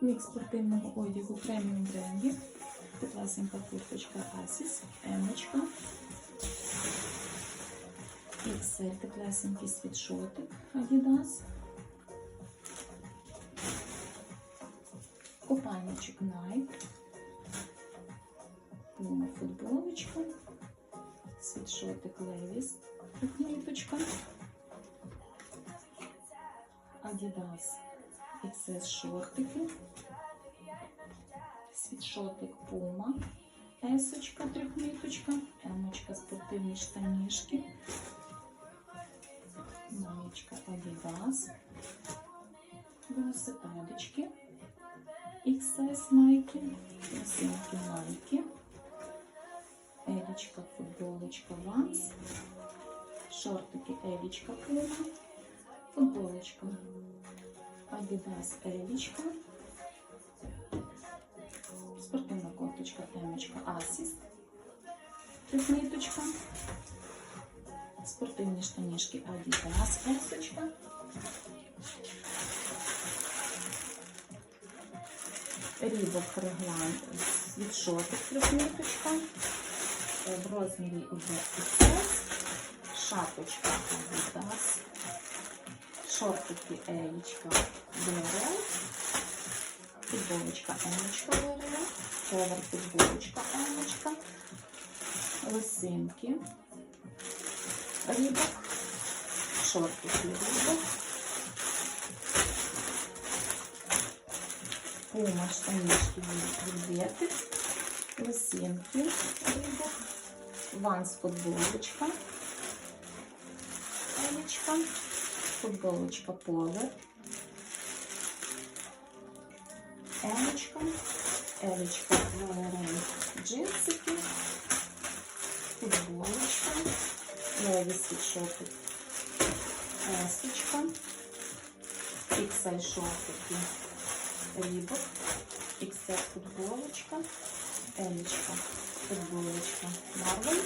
Мікс спортивного одягу преміум брендів. Теплесенька курточка Asics, Емочка. XL, теплесенький світшотик Adidas. Купальничок Nike. Пума футболочка. Світшотик Levi's, трикниточка. Adidas XS шортики. Світшотик Puma. Есочка, трьохниточка. Емочка, спортивні штанішки. Маєчка Adidas. Велосипедочки. XS Nike. Кросівки Nike. Елічка, футболочка Vans. Шортики Елічка Puma. Футболочка Adidas Елічка. Спортивна кофточка темочка Asics. Трикниточка. Спортивні штанішки Adidas Есочка. Рібок реглан світшотик трикниточка. В розмірі уже XS. Шапочка Adidas. Шортики Елічка БРЛ. Футболочка Емочка БРЛ. Повер футболочка Емочка. Лосинки. Рібок. Шортики Рібок. Пума штанішки Вільветик. Лосинки Рібок. Ванс футболочка. Емочка. Футболочка Повер. Емочка, Елечка, Валерин, джинсики, футболочка, Леві світшотик, Есочка, XL шортики, Рібок, XL футболочка, Елечка, футболочка, Марвел,